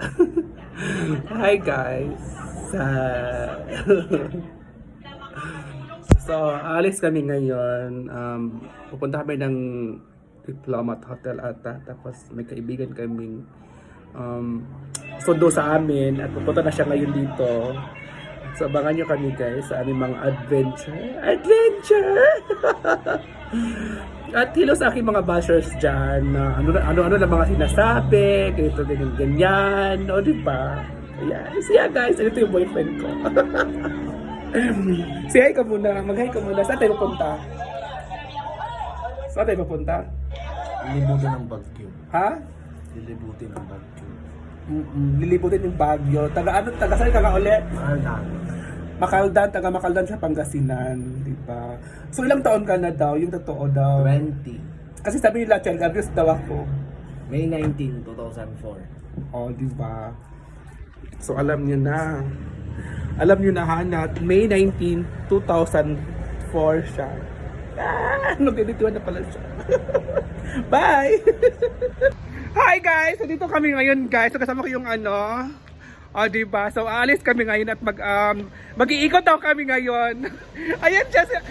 Hi guys. So, alis kami ngayon. Um, pupunta kami ng Diplomat Hotel ata. Tapos may kaibigan kaming um, sundo sa amin at pupunta na siya ngayon dito. So, abangan nyo kami guys sa aming mga adventure. Adventure! At hello sa aking mga bashers dyan na ano, ano, ano na mga sinasabi, ganito, ganyan, ganyan, o di ba? Ayan, siya guys, ito yung boyfriend ko. Say hi ka muna, mag-hi ka muna. Saan tayo pupunta? Saan tayo pupunta? Lilibutin ng bagyo. Ha? Lilibutin ng bagyo. Mm-mm, lilibutin yung Baguio. Taga ano, taga saan ka nga ulit? Na. Makaldan, taga Makaldan sa Pangasinan, di ba? So ilang taon ka na daw, yung totoo daw. 20. Kasi sabi nila, child abuse daw ako. May 19, 2004. Oh, di ba? So alam niyo na. Alam niyo na Hanat, May 19, 2004 siya. Ah, nagdedituan na pala siya. Bye! Hi guys! So dito kami ngayon guys. So kasama ko yung ano, Oh, di ba? So aalis kami ngayon at mag um, mag-iikot daw kami ngayon. Ayan siya. si-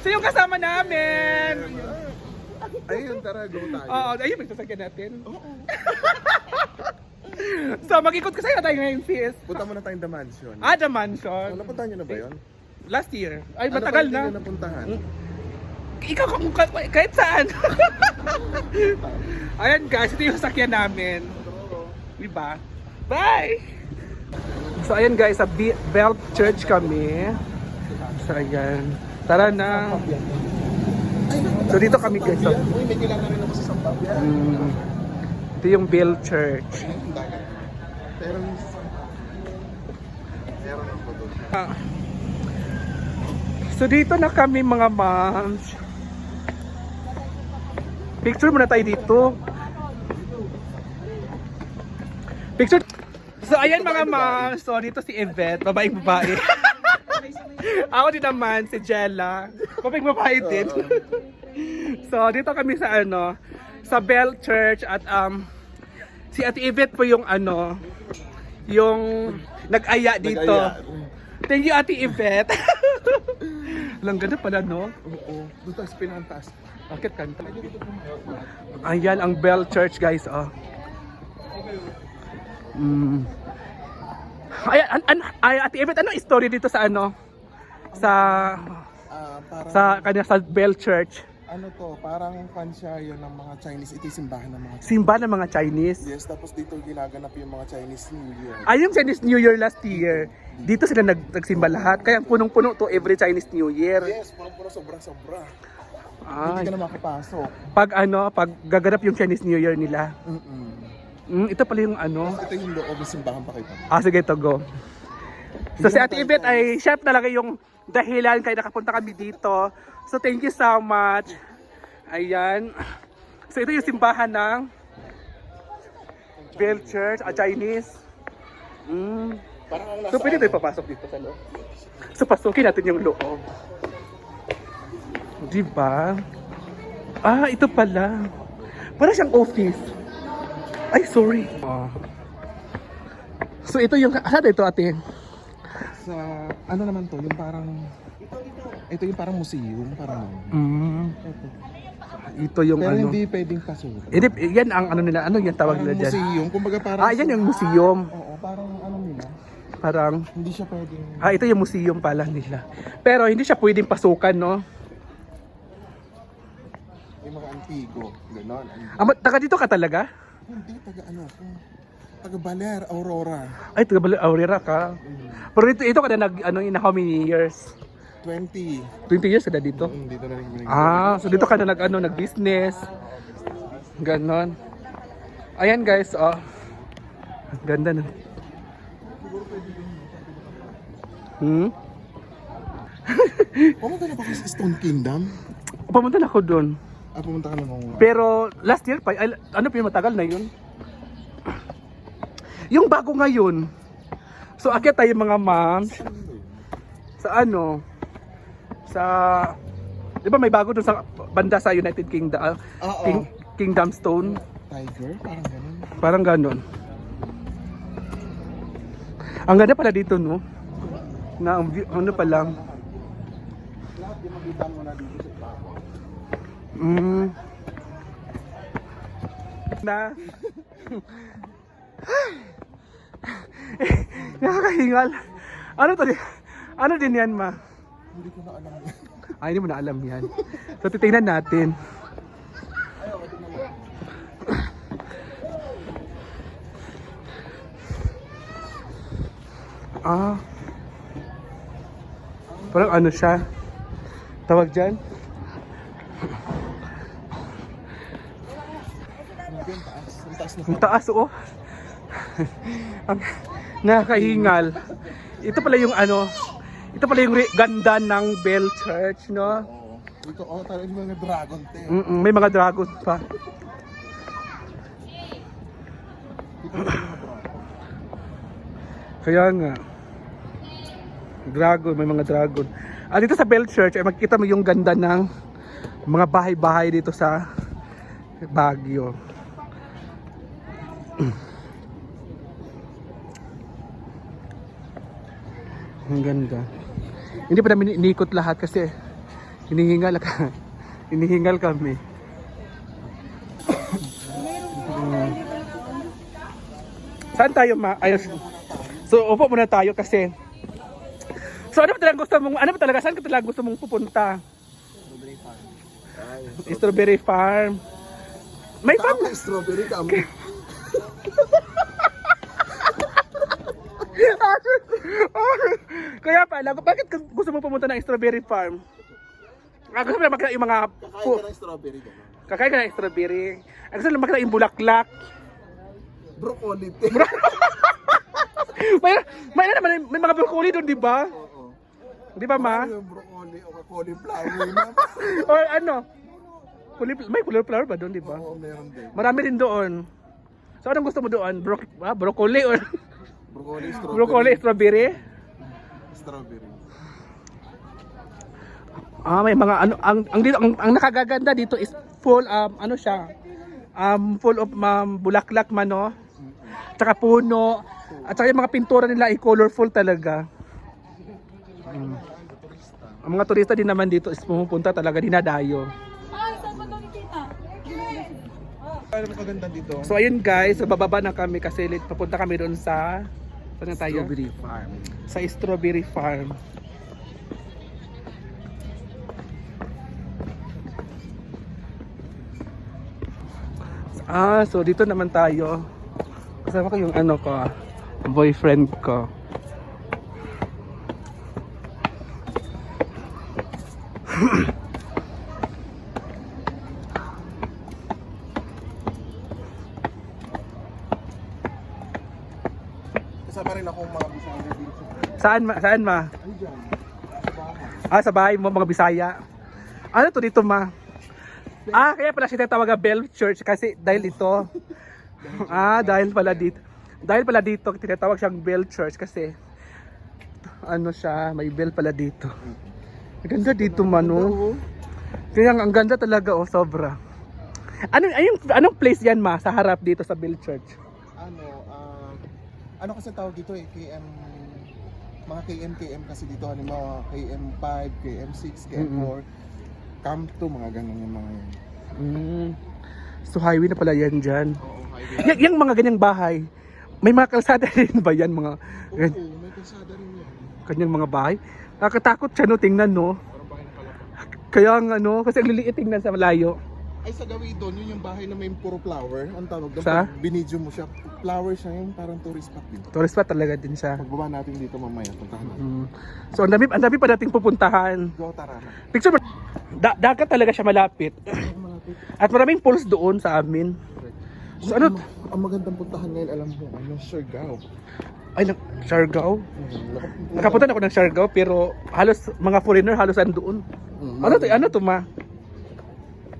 So yung kasama namin. Ayun, tara, go tayo. Oo, ayun may sasakyan natin. so mag-ikot kasi na tayo ngayon sis. Punta muna tayong The Mansion. Ah, the Oh, mansion. napuntahan nyo na ba yun? Last year. Ay, Ano matagal pa na. hindi nyo napuntahan? Ikaw kung kahit saan. Ayan guys, ito yung sakyan namin. Diba? Bye! So ayan guys, sa Be- Belt Church kami. So ayan. Tara na. So dito kami guys. So, mm, ito yung Bell Church. Ah. So dito na kami mga moms. Picture muna tayo dito. Picture. So ayan mga moms. So dito si Yvette, babaeng babae. Ako din naman si Jella, babaeng babae din. so dito kami sa ano, sa Bell Church at um si Ate Yvette po yung ano, yung nag-aya dito. Nag-aya. Thank you, Ate Yvette. Lang ganda pala, no? Oo, doon tayo sa pinantas. Bakit kanta? Ayan ang Bell Church, guys. Oh. Mm. Ay, an, an, ay, Ate Yvette, ano story dito sa ano? Sa parang, sa kanya sa Bell Church. ano to, parang yun ng mga Chinese. Ito yung simbahan ng mga Chinese. Simba ng mga Chinese. Yes, tapos dito ginaganap yung mga Chinese New Year. Ay, yung Chinese New Year last year. Dito sila nag, nagsimba lahat. Kaya punong-puno to every Chinese New Year. Yes, puro-puro sobra-sobra. Ay, Hindi ka na makapasok. pag ano, pag gaganap yung Chinese New Year nila. Mm-mm. Mm, ito pala yung ano. Ito yung loob ng simbahan pa kita. Ah, sige, to go. So si Ate Yvette ay chef talaga yung dahilan kaya nakapunta kami dito. So thank you so much. Ayan. So ito yung simbahan ng Bell Church, a Chinese. Mm. So pwede tayo papasok dito sa loob. So pasukin natin yung loob. Di ba? Ah, ito pala. Para siyang office. Ay, sorry. Oh. So ito yung, saan ito ate? Sa, ano naman to, yung parang, ito yung parang museum, parang, Mm. ito. Ito yung Pero ano. hindi pwedeng pasok. Hindi, yan ang ano nila, ano yung tawag Parang nila dyan? museum, kumbaga parang, Ah, yan yung museum. Oo, parang ano nila, Parang, hindi siya pwedeng, ah, ito yung museum pala nila. Pero hindi siya pwedeng pasukan, no? yung mga antigo, gano'n. Ah, taga dito ka talaga? Hindi, taga ano, kung, taga Baler, Aurora. Ay, taga Bal- Aurora ka. Pero ito, ito ka na nag, ano, in how many years? 20. 20 years ka na dito? Mm, dito na rin. Ah, so dito ka na nag, ano, nag-business. Ganon. Ayan guys, oh. Ang Ganda na. Hmm? Pumunta na ba kayo sa Stone Kingdom? Pumunta na ako doon. Ah, pumunta ka na nung... Pero last year pa, ay, ano pa yun, matagal na yun. Yung bago ngayon. So akyat tayo mga moms. Sa ano? Sa... Di ba may bago doon sa banda sa United Kingdom? ah, Oo. King, Kingdom Stone? Tiger, parang gano'n. Parang ganon. Ang ganda pala dito, no? Na, ang view- ano pa lang. Lahat yung makita mo na dito. Mm. Na. Nakakahingal. Ano to? Ano din yan, ma? Hindi ko na alam yan. Ay, hindi mo na alam yan. So, titingnan natin. Ah. Parang ano siya? Tawag dyan? Grabe, ang taas. Ang taas na Ang taas, oh. Ang nakakahingal. Ito pala yung ano, ito pala yung ganda ng Bell Church, no? Oo. Dito, oh, talagang mga dragon te. Mm-mm, may mga dragon pa. Kaya nga. Dragon, may mga dragon. Ah, dito sa Bell Church, ay makikita mo yung ganda ng mga bahay-bahay dito sa Baguio. Ang ganda. Hindi pa namin inikot lahat kasi hinihingal ka. hinihingal kami. Mm. Saan tayo ma? Ayos. So, upo muna tayo kasi So, ano ba talaga gusto mong, ano ba talaga, saan ka talaga gusto mong pupunta? Strawberry Farm. May farm. Tama, strawberry kami. Kaya pala, bakit gusto mo pumunta ng Strawberry Farm? Ah, gusto mo makita yung mga Kakain ka ng strawberry gano'n. kakain ka ng strawberry. Ah, gusto mo makita yung bulaklak. Broccoli te. may, may, naman, may mga broccoli doon, di ba? Oo. Di ba, ma? Ano yung broccoli o cauliflower? Or ano? May cauliflower ba doon, di ba? Oo, meron din. Marami din doon. So, anong gusto mo doon? Bro ah, broccoli or Broccoli, strawberry. broccoli, strawberry? Strawberry. Ah, may mga ano ang ang dito ang, ang nakagaganda dito is full um ano siya? Um full of um, bulaklak man no. Tsaka puno. At saka yung mga pintura nila ay colorful talaga. Mm. Ang mga turista din naman dito is pumupunta talaga dinadayo. Ay, saan ba ito nakita? Ano ang kaganda dito? So ayun guys, so bababa na kami kasi lit- papunta kami doon sa saan na tayo? Strawberry farm. Sa Strawberry Farm. Ah, so dito naman tayo. Kasama ko yung ano ko, boyfriend ko. Saan ma? Saan ma? Ah, sa bahay mo mga Bisaya. Ano to dito ma? Ah, kaya pala siya tinatawag na Bell Church kasi dahil ito. ah, dahil pala dito. Dahil pala dito tinatawag siyang Bell Church kasi ano siya, may bell pala dito. Ang ganda dito man oh. Kaya ang ganda talaga oh, sobra. Ano ayun anong place yan ma sa harap dito sa Bell Church? Ano, ah, ano kasi tawag dito eh, KM, mga KM, KM kasi dito, halimbawa KM5, KM6, KM4, Camp 2, mga ganun yung mga yun. Mm. So highway na pala yan dyan. Oo, highway. Y- yung mga ganyang bahay, may mga kalsada rin ba yan mga gan- Oo, may kalsada rin yan. kanyang mga bahay? Nakakatakot siya no, tingnan no. Parang bahay na pala. Kaya nga no, kasi ang liliit tingnan sa malayo. Ay, sa gawin doon, yun yung bahay na may puro flower. Ang tawag doon, Sa? pag binidyo mo siya, flower siya yung parang tourist spot din. Tourist spot talaga din siya. Pagbaba natin dito mamaya, puntahan natin. Mm. So ang dami, ang dami pa nating pupuntahan. Go, tara na. Picture mo, da- dagat talaga siya malapit. Malapit. At maraming pools doon sa amin. So ano, Ang, ang magandang puntahan ngayon, alam mo, ano, Siargao. ay, nag- Siargao? Mm, Nakapunta na ako ng Siargao pero halos mga foreigner halos andoon. Mm, Ano to, ano to ma?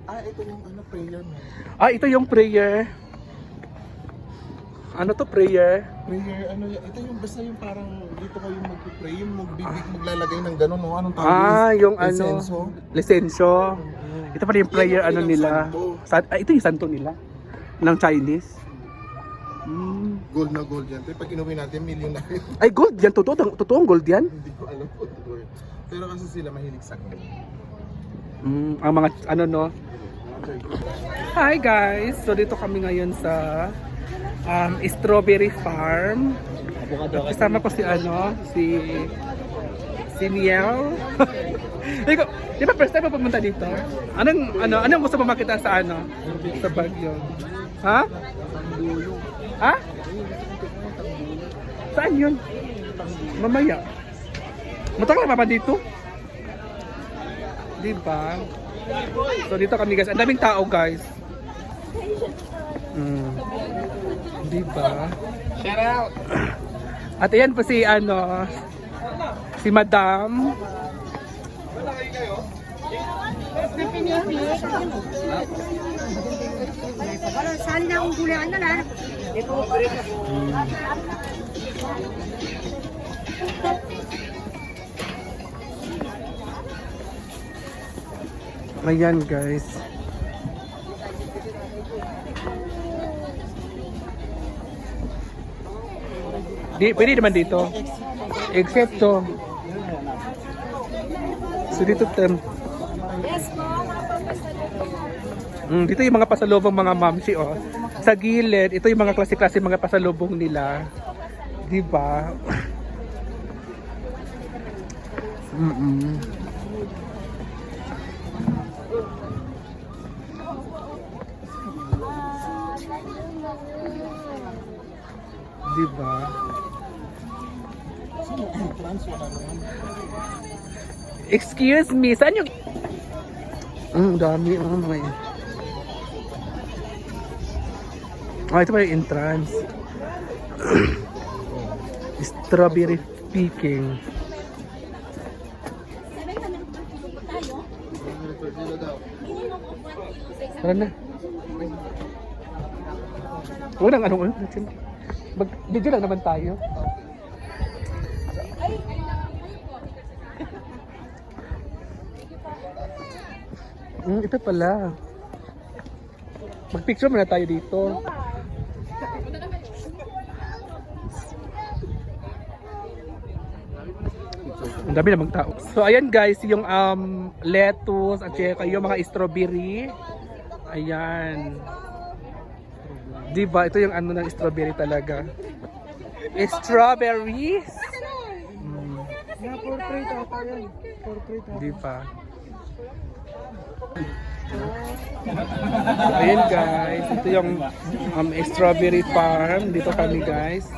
Ah, ito yung ano, prayer mo. Ah, ito yung prayer. Ano to prayer? Prayer, ano, ito yung basta yung parang dito kayo mag-pray, yung magbibig, maglalagay ng gano'n, no? Anong tawag Ah, yun? yung ano, Insenso? lisensyo. Ito pala yung prayer Yan yung ano kanilang nila. santo. Sa, ah, ito yung santo nila. Ng Chinese. Mm. Gold na gold yan. Pero pag inuwi natin, million na yun. Ay, gold yan. Totoo, totoong gold yan? Hindi ko alam yun. Pero kasi sila mahilig sa gold. Mm, ang mga, ano no? Hi guys! So dito kami ngayon sa um, Strawberry Farm. Kasama ko si ano, si si Niel. Ikaw, di ba first time mo pumunta dito? Anong ano, anong gusto mo makita sa ano? Sa Baguio. Ha? Ha? Saan yun? Mamaya. Matagal pa ba dito? Di ba? So dito kami guys, ang daming tao guys. Mm. Di ba? Shout out. At ayan po si ano si Madam. Sali na akong gulay na na. Ayan guys. Di, pwede naman dito. Except to. So dito tem. Yes, po. Mm, dito yung mga pasalubong mga mamsi oh. Sa gilid, ito yung mga klase-klase mga pasalubong nila. 'Di ba? Mm. Di ba? Excuse me, saan yung... Ang dami, oh my... Ah, ito pa yung entrance. Strawberry picking. Tara na. Huwag nang anong ano. Mag, video lang naman tayo. Mm, ito pala. Mag-picture muna tayo dito. Ang dami namang tao. So ayan guys, yung um, lettuce at saka yung mga strawberry. Ayan. Diba? Ito yung ano ng strawberry talaga. Strawberries! Mm. portrait ata yan. Portrait Di ba? Ayan guys, ito yung um, strawberry farm. Dito kami guys.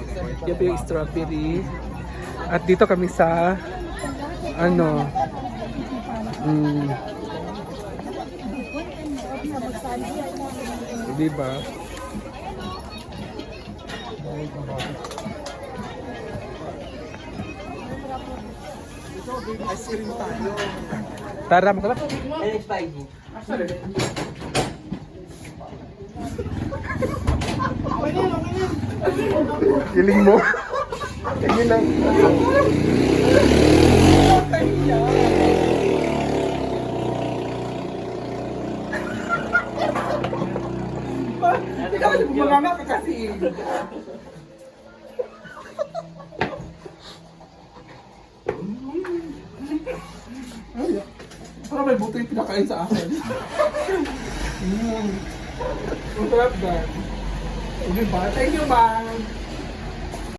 Yan po yung strawberry. At dito kami sa ano mm, di ba? Ice cream tayo. Tara, masarap. Kiling mo. Tingin lang. Ikaw, bumanganga ka kasi. Di ba? Sa inyo ba?